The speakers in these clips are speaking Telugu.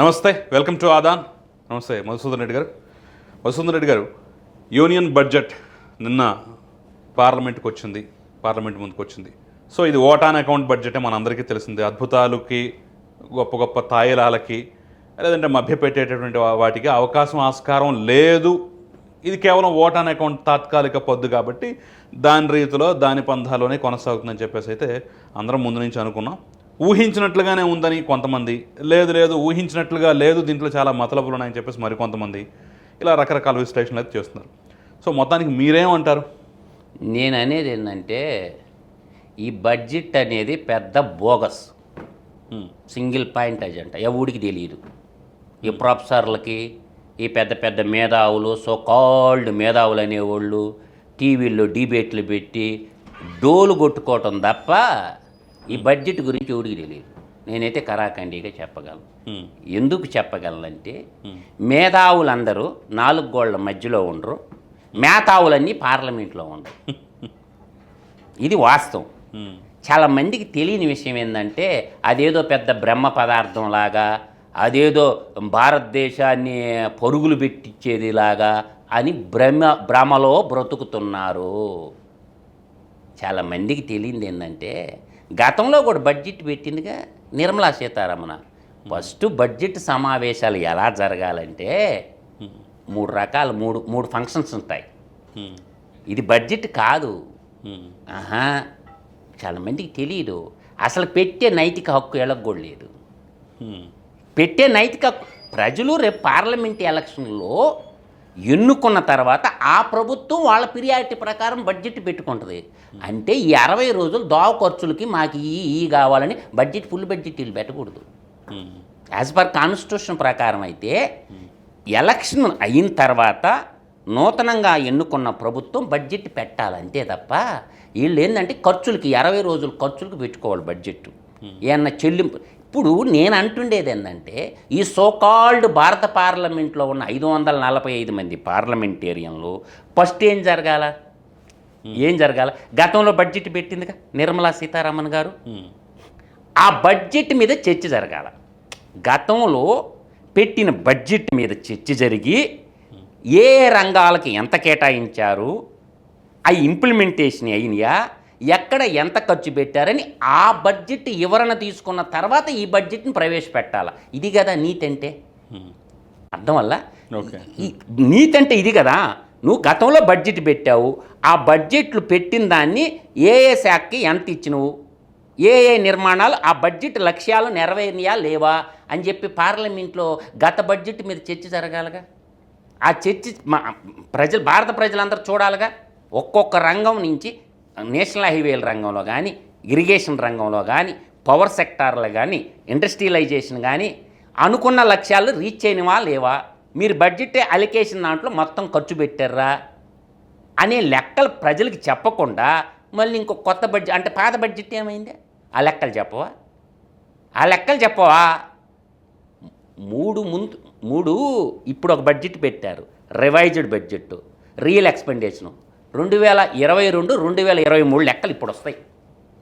నమస్తే వెల్కమ్ టు ఆదాన్. నమస్తే మధుసూదన్ రెడ్డి గారు. మధుసూదన్ రెడ్డి గారు యూనియన్ బడ్జెట్ నిన్న పార్లమెంట్కి వచ్చింది పార్లమెంట్ ముందుకు వచ్చింది. సో ఇది ఓటాన్ అకౌంట్ బడ్జెటే మనందరికీ తెలిసింది. అద్భుతాలకి గొప్ప గొప్ప తాయిలాలకి లేదంటే మభ్యపెట్టేటటువంటి వాటికి అవకాశం ఆస్కారం లేదు. ఇది కేవలం ఓటాన్ అకౌంట్ తాత్కాలిక పొద్దు కాబట్టి దాని రీతిలో దాని పంధాలోనే కొనసాగుతుందని చెప్పేసి అయితే అందరం ముందు నుంచి అనుకున్నాం. ఊహించినట్లుగానే ఉందని కొంతమంది. లేదు లేదు ఊహించినట్లుగా లేదు దీంట్లో చాలా మతలబులు ఉన్నాయని చెప్పేసి మరికొంతమంది ఇలా రకరకాల విశ్లేషణలు అయితే చేస్తున్నారు. సో మొత్తానికి మీరేమంటారు? నేను అనేది ఏంటంటే ఈ బడ్జెట్ అనేది పెద్ద బోగస్. సింగిల్ పాయింట్ అజెండా ఎవడికి తెలియదు. ఈ ప్రొఫెసర్లకి ఈ పెద్ద పెద్ద మేధావులు సో కాల్డ్ మేధావులు అనేవాళ్ళు టీవీల్లో డిబేట్లు పెట్టి డోలు కొట్టుకోవటం తప్ప ఈ బడ్జెట్ గురించి ఎవడికి తెలియదు. నేనైతే కరాఖండిగా చెప్పగలను. ఎందుకు చెప్పగలనంటే మేధావులందరూ నాలుగు గోళ్ళ మధ్యలో ఉండరు మేధావులన్నీ పార్లమెంట్లో ఉండరు. ఇది వాస్తవం. చాలా మందికి తెలియని విషయం ఏంటంటే అదేదో పెద్ద బ్రహ్మ పదార్థం లాగా అదేదో భారతదేశాన్ని పరుగులు పెట్టించేదిలాగా అని భ్రమ భ్రమలో బ్రతుకుతున్నారు. చాలా మందికి తెలియంది ఏంటంటే గతంలో కూడా బడ్జెట్ పెట్టిందిగా నిర్మలా సీతారామన్. ఫస్ట్ బడ్జెట్ సమావేశాలు ఎలా జరగాలంటే మూడు రకాల మూడు మూడు ఫంక్షన్స్ ఉంటాయి. ఇది బడ్జెట్ కాదు. ఆహా చాలామందికి తెలియదు అసలు పెట్టే నైతిక హక్కు ఎలగకూడ లేదు. పెట్టే నైతిక హక్కు ప్రజలు రేపు పార్లమెంట్ ఎలక్షన్లో ఎన్నుకున్న తర్వాత ఆ ప్రభుత్వం వాళ్ళ పిరియారిటీ ప్రకారం బడ్జెట్ పెట్టుకుంటుంది. అంటే ఈ అరవై రోజులు దోవ ఖర్చులకి మాకు ఈ ఈ కావాలని బడ్జెట్ ఫుల్ బడ్జెట్ వీళ్ళు పెట్టకూడదు. యాజ్ పర్ కాన్స్టిట్యూషన్ ప్రకారం అయితే ఎలక్షన్ అయిన తర్వాత నూతనంగా ఎన్నుకున్న ప్రభుత్వం బడ్జెట్ పెట్టాలి అంతే తప్ప వీళ్ళు ఏంటంటే ఖర్చులకి అరవై రోజుల ఖర్చులకు పెట్టుకోవాలి బడ్జెట్ ఏమన్నా చెల్లింపు ఇప్పుడు నేను అంటుండేది ఏంటంటే ఈ సోకాల్డ్ భారత పార్లమెంట్లో ఉన్న ఐదు వందల నలభై ఐదు మంది పార్లమెంటేరియన్లు ఫస్ట్ ఏం జరగాల? ఏం జరగాల? గతంలో బడ్జెట్ పెట్టిందిగా నిర్మలా సీతారామన్ గారు. ఆ బడ్జెట్ మీద చర్చ జరగాల. గతంలో పెట్టిన బడ్జెట్ మీద చర్చ జరిగి ఏ రంగాలకి ఎంత కేటాయించారు? ఆ ఇంప్లిమెంటేషన్ అయినాయా? ఎక్కడ ఎంత ఖర్చు పెట్టారని ఆ బడ్జెట్ వివరణ తీసుకున్న తర్వాత ఈ బడ్జెట్ని ప్రవేశపెట్టాల. ఇది కదా నీతి అంటే. అర్థం వల్ల నీతి అంటే ఇది కదా? నువ్వు గతంలో బడ్జెట్ పెట్టావు. ఆ బడ్జెట్లు పెట్టిన దాన్ని ఏ ఏ శాఖకి ఎంత ఇచ్చినవు? ఏ ఏ నిర్మాణాలు? ఆ బడ్జెట్ లక్ష్యాలు నెరవేరినాయా లేవా? అని చెప్పి పార్లమెంట్లో గత బడ్జెట్ మీద చర్చ జరగాలిగా? ఆ చర్చ మా ప్రజలు భారత ప్రజలందరూ చూడాలిగా? ఒక్కొక్క రంగం నుంచి నేషనల్ హైవేల రంగంలో కానీ ఇరిగేషన్ రంగంలో కానీ పవర్ సెక్టార్లో కానీ ఇండస్ట్రియలైజేషన్ కానీ అనుకున్న లక్ష్యాలు రీచ్ అయినవా లేవా? మీరు బడ్జెట్ అలికేషన్ దాంట్లో మొత్తం ఖర్చు పెట్టారా? అనే లెక్కలు ప్రజలకు చెప్పకుండా మళ్ళీ ఇంకో కొత్త బడ్జెట్ అంటే పాత బడ్జెట్ ఏమైంది? ఆ లెక్కలు చెప్పవా? ఆ లెక్కలు చెప్పవా? మూడు ముందు మూడు ఇప్పుడు ఒక బడ్జెట్ పెట్టారు. రివైజ్డ్ బడ్జెట్ రియల్ ఎక్స్పెండేషను రెండు వేల ఇరవై రెండు రెండు వేల ఇరవై మూడు లెక్కలు ఇప్పుడు వస్తాయి.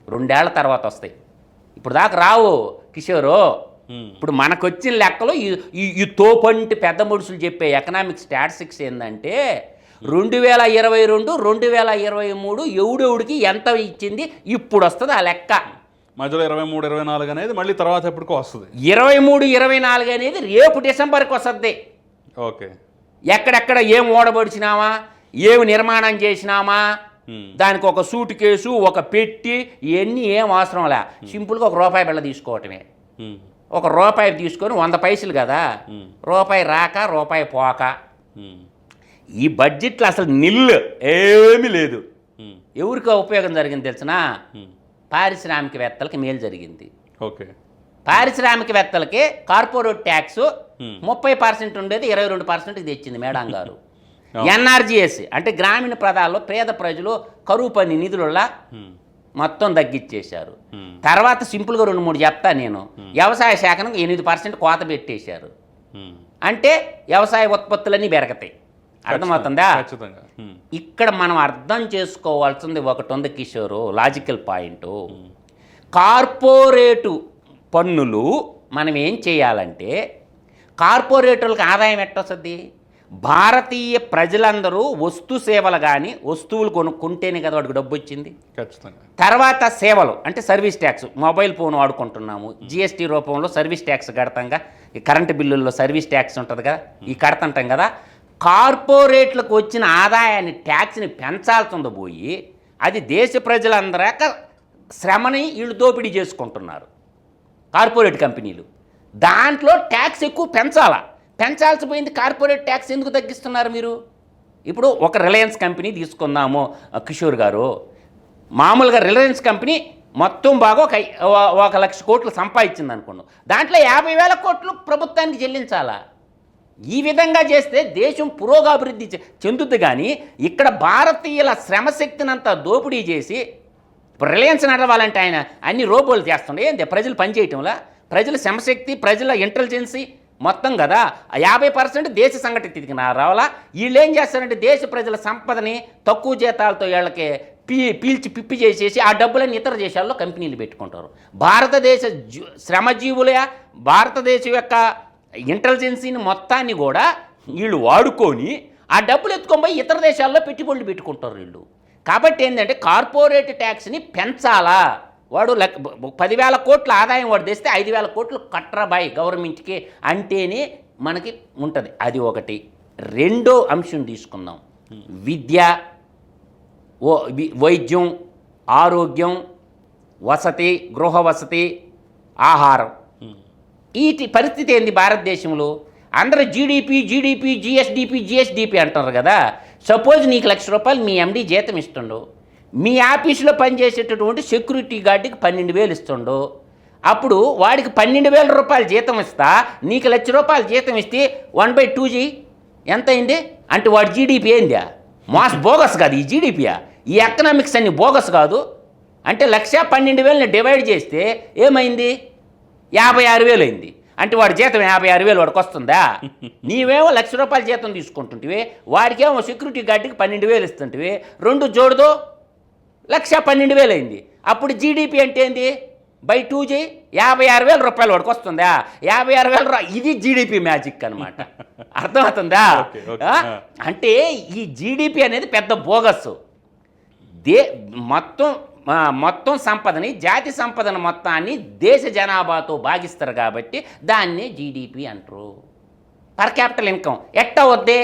రెండేళ్ళ తర్వాత వస్తాయి. ఇప్పుడు దాకా రావు కిషోరు. ఇప్పుడు మనకు వచ్చిన లెక్కలు ఈ ఈ- తోపంటి పెద్ద ముడుసులు చెప్పే ఎకనామిక్ స్టాటిస్టిక్స్ ఏంటంటే రెండు వేల ఇరవై రెండు రెండు వేల ఇరవై మూడు ఎవడెవడికి ఎంత ఇచ్చింది ఇప్పుడు వస్తుంది ఆ లెక్క. మధ్యలో ఇరవై మూడు ఇరవై నాలుగు అనేది మళ్ళీ తర్వాత ఎప్పటికో వస్తుంది. ఇరవై మూడు ఇరవై నాలుగు అనేది రేపు డిసెంబర్కి వస్తుంది. ఓకే. ఎక్కడెక్కడ ఏం ఓడబడిచినామా ఏమి నిర్మాణం చేసినామా. దానికి ఒక సూట్ కేసు ఒక పెట్టి ఇవన్నీ ఏం అవసరం లే సింపుల్గా ఒక రూపాయి బిళ్ళ తీసుకోవటమే. ఒక రూపాయి తీసుకొని వంద పైసలు కదా. రూపాయి రాక రూపాయి పోక. ఈ బడ్జెట్లో అసలు నిల్లు ఏమీ లేదు. ఎవరికి ఉపయోగం జరిగింది తెలిసిన. పారిశ్రామికవేత్తలకి మేలు జరిగింది ఓకే పారిశ్రామికవేత్తలకి కార్పొరేట్ ట్యాక్స్. ముప్పై పర్సెంట్ ఉండేది ఇరవై రెండు పర్సెంట్కి తెచ్చింది మేడం గారు. ఎన్ఆర్జీఎస్ అంటే గ్రామీణ ప్రదాల్లో పేద ప్రజలు కరువు పని నిధులలో. మొత్తం తగ్గించేశారు హ్మ్. తర్వాత సింపుల్గా రెండు మూడు చెప్తా నేను. వ్యవసాయ శాఖను ఎనిమిది పర్సెంట్ కోత పెట్టేశారు. అంటే వ్యవసాయ ఉత్పత్తులన్నీ పెరగతాయి. అర్థమవుతుందా. ఇక్కడ మనం అర్థం చేసుకోవాల్సింది ఒకటి ఉంది కిషోరు లాజికల్ పాయింట్. కార్పొరేటు పన్నులు మనం ఏం చేయాలంటే కార్పొరేటర్లకు ఆదాయం ఎట్టొస్తుంది? భారతీయ ప్రజలందరూ వస్తు సేవలు కానీ వస్తువులు కొనుక్కుంటేనే కదా వాడికి డబ్బు వచ్చింది? ఖచ్చితంగా. తర్వాత సేవలు అంటే సర్వీస్ ట్యాక్స్. మొబైల్ ఫోన్ వాడుకుంటున్నాము. జిఎస్టీ రూపంలో సర్వీస్ ట్యాక్స్ కడతాంగా. ఈ కరెంటు బిల్లుల్లో సర్వీస్ ట్యాక్స్ ఉంటుంది కదా ఈ కడతంటాం కదా. కార్పొరేట్లకు వచ్చిన ఆదాయాన్ని ట్యాక్స్ని పెంచాల్సింది పోయి అది దేశ ప్రజలందరాక శ్రమని వీళ్ళు దోపిడీ చేసుకుంటున్నారు. కార్పొరేట్ కంపెనీలు. దాంట్లో ట్యాక్స్ ఎక్కువ పెంచాలా? పెంచాల్సి పోయింది కార్పొరేట్ ట్యాక్స్ ఎందుకు తగ్గిస్తున్నారు మీరు? ఇప్పుడు ఒక రిలయన్స్ కంపెనీ తీసుకుందాము కిషోర్ గారు. మామూలుగా రిలయన్స్ కంపెనీ మొత్తం బాగా ఒక ఒక లక్ష కోట్లు సంపాదించింది అనుకోండి. దాంట్లో యాభై వేల కోట్లు ప్రభుత్వానికి చెల్లించాలా? ఈ విధంగా చేస్తే దేశం పురోగాభివృద్ధి చె- చెందుద్ది కానీ ఇక్కడ భారతీయుల శ్రమశక్తినంతా దోపిడీ చేసి రిలయన్స్ నడవాలంటే ఆయన అన్ని రోబోలు చేస్తుండే ఏంటి ప్రజలు పనిచేయటంలా? ప్రజల శ్రమశక్తి ప్రజల ఇంటెలిజెన్సీ మొత్తం కదా. యాభై పర్సెంట్ దేశ సంఘటిత రావాలా. వీళ్ళు ఏం చేస్తారంటే దేశ ప్రజల సంపదని తక్కువ జీతాలతో వీళ్ళకి పీ పీల్చి పిప్పి చేసేసి ఆ డబ్బులన్నీ ఇతర దేశాల్లో కంపెనీలు పెట్టుకుంటారు. భారతదేశ జీ- శ్రమజీవుల భారతదేశం యొక్క ఇంటెలిజెన్సీని మొత్తాన్ని కూడా వీళ్ళు వాడుకొని ఆ డబ్బులు ఎత్తుకొని పోయి ఇతర దేశాల్లో పెట్టుబడులు పెట్టుకుంటారు వీళ్ళు. కాబట్టి ఏంటంటే కార్పొరేట్ ట్యాక్స్ని పెంచాలా. వాడు లెక్క పదివేల కోట్ల ఆదాయం వాడు తెస్తే ఐదు వేల కోట్లు కట్రబాయ్ గవర్నమెంట్కి అంటేనే మనకి ఉంటుంది. అది ఒకటి. రెండో అంశం తీసుకుందాం. విద్య ఓ వైద్యం ఆరోగ్యం వసతి గృహ వసతి ఆహారం. వీటి పరిస్థితి ఏంది భారతదేశంలో? అందరూ జీడిపి జీడిపి జిఎస్డిపి జిఎస్డిపి అంటారు కదా. సపోజ్ నీకు లక్ష రూపాయలు మీ ఎండి జీతం ఇస్తుండు. మీ ఆఫీసులో పనిచేసేటటువంటి సెక్యూరిటీ గార్డుకి పన్నెండు వేలు ఇస్తుండు. అప్పుడు వాడికి పన్నెండు వేల రూపాయలు జీతం ఇస్తా నీకు లక్ష రూపాయలు జీతం ఇస్తే వన్ బై టూ జీ. ఎంత అయింది? అంటే వాడి జీడిపి ఏందా? మాస్ బోగస్ కాదు ఈ జీడిపియా ఈ ఎకనామిక్స్ అన్ని బోగస్ కాదు. అంటే లక్ష పన్నెండు వేలని డివైడ్ చేస్తే ఏమైంది? యాభై ఆరు వేలు అయింది. అంటే వాడి జీతం యాభై ఆరు వేలు వాడికి వస్తుందా? నీవేమో లక్ష రూపాయల జీతం తీసుకుంటుంటివి వాడికేమో సెక్యూరిటీ గార్డుకి పన్నెండు వేలు ఇస్తుంటివి రెండు జోడుదో లక్ష పన్నెండు వేలు అయింది. అప్పుడు జీడిపి అంటే ఏంది? బై టూ జీ యాభై ఆరు వేల రూపాయలు వాడికి వస్తుందా? యాభై ఆరు వేల ఇది జీడిపి మ్యాజిక్ అనమాట అర్థమవుతుందా. అంటే ఈ జీడిపి అనేది పెద్ద బోగస్సు దే మొత్తం మొత్తం సంపదని జాతి సంపదను మొత్తాన్ని దేశ జనాభాతో భాగిస్తారు కాబట్టి దాన్ని జీడిపి అంటారు. పర్ క్యాపిటల్ ఇన్కమ్ ఎట్ట వద్దే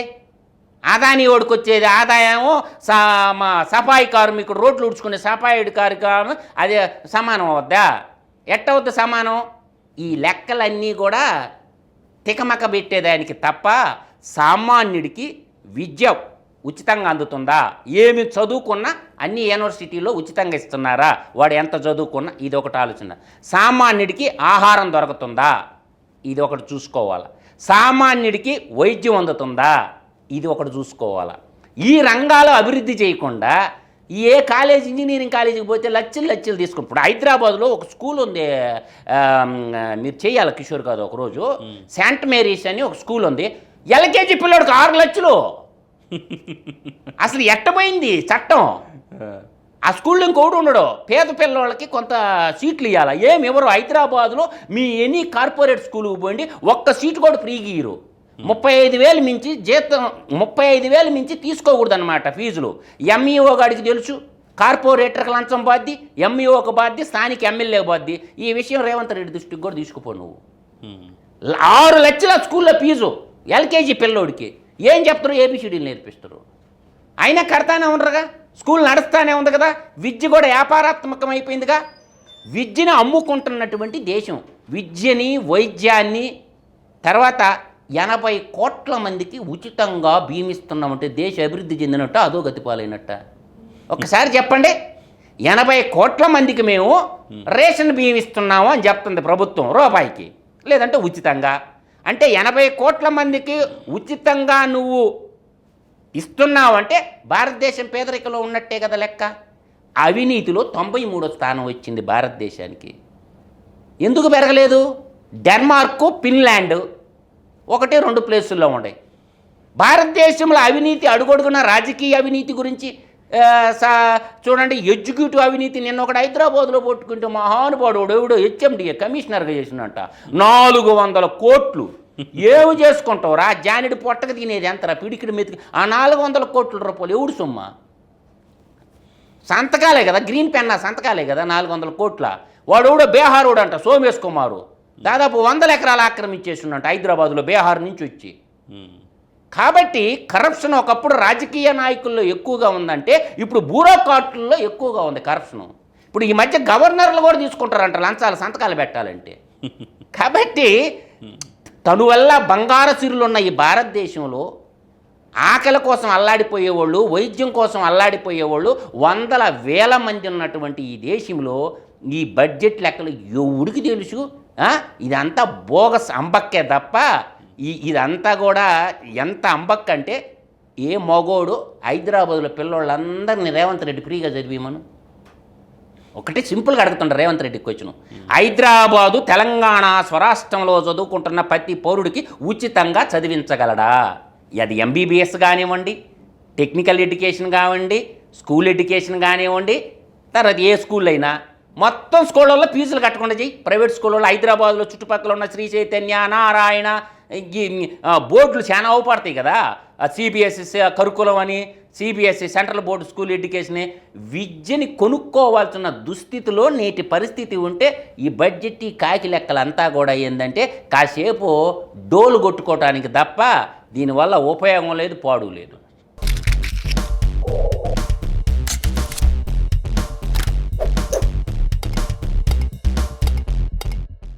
ఆదాని ఓడికి వచ్చేది ఆదాయము సా మా సఫాయి కార్మికుడు రోడ్లు ఉడుచుకునే సఫాయిడు కార్మికుడు అదే సమానం అవుద్దా? ఎట్ట సమానం? ఈ లెక్కలన్నీ కూడా తికమక పెట్టేదానికి తప్ప సామాన్యుడికి విద్య ఉచితంగా అందుతుందా? ఏమి చదువుకున్నా అన్ని యూనివర్సిటీలో ఉచితంగా ఇస్తున్నారా? వాడు ఎంత చదువుకున్నా? ఇది ఒకటి ఆలోచన. సామాన్యుడికి ఆహారం దొరుకుతుందా? ఇది ఒకటి చూసుకోవాలా. సామాన్యుడికి వైద్యం అందుతుందా? ఇది ఒకటి చూసుకోవాలా. ఈ రంగాలు అభివృద్ధి చేయకుండా ఏ కాలేజ్ ఇంజనీరింగ్ కాలేజీకి పోతే లచ్చలు లచ్చలు తీసుకుని ఇప్పుడు హైదరాబాద్లో ఒక స్కూల్ ఉంది మీరు చేయాలి కిషోర్ కాదు ఒకరోజు. సెంట్ మేరీస్ అని ఒక స్కూల్ ఉంది. ఎల్కేజీ పిల్లోడికి ఆరు లక్షలు. అసలు ఎట్టపోయింది చట్టం? ఆ. స్కూల్లో ఇంకోటి ఉండడు. పేద పిల్లలకి కొంత సీట్లు ఇవ్వాలి ఏమి ఎవరు హైదరాబాద్లో మీ ఎనీ కార్పొరేట్ స్కూల్కి పోండి ఒక్క సీటు కూడా ఫ్రీగా ఇయ్యరు. ముప్పై ఐదు వేలు మించి జీతం ముప్పై ఐదు వేలు మించి తీసుకోకూడదు అనమాట ఫీజులు ఎంఈఓ గాడికి తెలుసు కార్పొరేటర్కి లంచం బాద్ది ఎంఈఓకి బాద్ది స్థానిక ఎమ్మెల్యే బాద్ది ఈ విషయం రేవంత్ రెడ్డి దృష్టికి కూడా తీసుకుపో నువ్వు. ఆరు లక్షల స్కూల్లో ఫీజు ఎల్కేజీ పిల్లోడికి. ఏం చెప్తారు? ఏబిసిడీలు నేర్పిస్తారు. అయినా కడతానే ఉండరుగా? స్కూల్ నడుస్తానే ఉంది కదా? విద్య కూడా వ్యాపారాత్మకం అయిపోయిందిగా విద్యను అమ్ముకుంటున్నటువంటి దేశం విద్యని వైద్యాన్ని తర్వాత ఎనభై కోట్ల మందికి ఉచితంగా భీమిస్తున్నామంటే దేశ అభివృద్ధి చెందినట్ట అదో గతిపాలైనట్ట. ఒకసారి చెప్పండి. ఎనభై కోట్ల మందికి మేము రేషన్ బియ్యం ఇస్తున్నాము అని చెప్తుంది ప్రభుత్వం రూపాయికి. లేదంటే ఉచితంగా. అంటే ఎనభై కోట్ల మందికి ఉచితంగా నువ్వు ఇస్తున్నావంటే భారతదేశం పేదరికలో ఉన్నట్టే కదా లెక్క. అవినీతిలో తొంభై మూడో స్థానం వచ్చింది భారతదేశానికి. ఎందుకు పెరగలేదు? డెన్మార్క్ ఫిన్లాండ్ ఒకటి రెండు ప్లేసుల్లో ఉన్నాయి భారతదేశంలో అవినీతి అడుగడుగున రాజకీయ అవినీతి గురించి సా- చూడండి ఎగ్జిక్యూటివ్ అవినీతి నిన్న ఒకటి హైదరాబాద్లో పట్టుకుంటే మహానుభావుడు ఎవడో హెచ్ఎండిఏ కమిషనర్గా చేసినట్ట నాలుగు వందల కోట్లు. ఏమి చేసుకుంటావురా జానిడి పొట్టకు తినేది ఎంతరా? పిడికిడి మెతికి. ఆ నాలుగు వందల కోట్ల రూపాయలు ఎవడు సొమ్మ? సంతకాలే కదా గ్రీన్ పెన్నా సంతకాలే కదా నాలుగు వందల కోట్ల. వాడు ఎవడో బీహారోడు అంట సోమేష్ కుమారు. దాదాపు వందల ఎకరాలు ఆక్రమించేసిండంట హైదరాబాద్లో బీహార్ నుంచి వచ్చి. కాబట్టి కరప్షన్ ఒకప్పుడు రాజకీయ నాయకుల్లో ఎక్కువగా ఉందంటే ఇప్పుడు బ్యూరోక్రాట్లలో ఎక్కువగా ఉంది కరప్షన్. ఇప్పుడు ఈ మధ్య గవర్నర్లు కూడా తీసుకుంటారంట లంచాలు సంతకాలు పెట్టాలంటే. కాబట్టి తను వల్ల బంగారు సిరులున్న ఈ భారతదేశంలో ఆకలి కోసం అల్లాడిపోయేవాళ్ళు వైద్యం కోసం అల్లాడిపోయేవాళ్ళు వందల వేల మంది ఉన్నటువంటి ఈ దేశంలో ఈ బడ్జెట్ లెక్కలు ఎవడికి తెలుసు? ఇదంతా బోగస్ అంబక్కే తప్ప ఈ ఇదంతా కూడా ఎంత అంబక్ అంటే ఏ మగోడు హైదరాబాద్లో పిల్లోళ్ళందరినీ రేవంత్ రెడ్డి ఫ్రీగా చదివేమను ఒకటి సింపుల్గా అడుగుతుండ్రు రేవంత్ రెడ్డికి క్వశ్చన్. హైదరాబాదు తెలంగాణ స్వరాష్ట్రంలో చదువుకుంటున్న ప్రతి పౌరుడికి ఉచితంగా చదివించగలడా? అది ఎంబీబీఎస్ కానివ్వండి టెక్నికల్ ఎడ్యుకేషన్ కానివ్వండి స్కూల్ ఎడ్యుకేషన్ కానివ్వండి తర్వాత ఏ స్కూల్ అయినా మొత్తం స్కూళ్ళల్లో ఫీజులు కట్టకుండా చెయ్యి. ప్రైవేట్ స్కూళ్ళలో హైదరాబాద్లో చుట్టుపక్కల ఉన్న శ్రీ చైతన్య నారాయణ బోర్డులు చాలా అవపడతాయి కదా. సిబిఎస్ఈ కరుకులం అని CBSE central board school education విద్యని కొనుక్కోవాల్సిన దుస్థితిలో నేటి పరిస్థితి ఉంటే ఈ బడ్జెట్ ఈ కాకి లెక్కలంతా కూడా ఏంటంటే కాసేపు డోలు కొట్టుకోవటానికి తప్ప దీనివల్ల ఉపయోగం లేదు పాడు లేదు.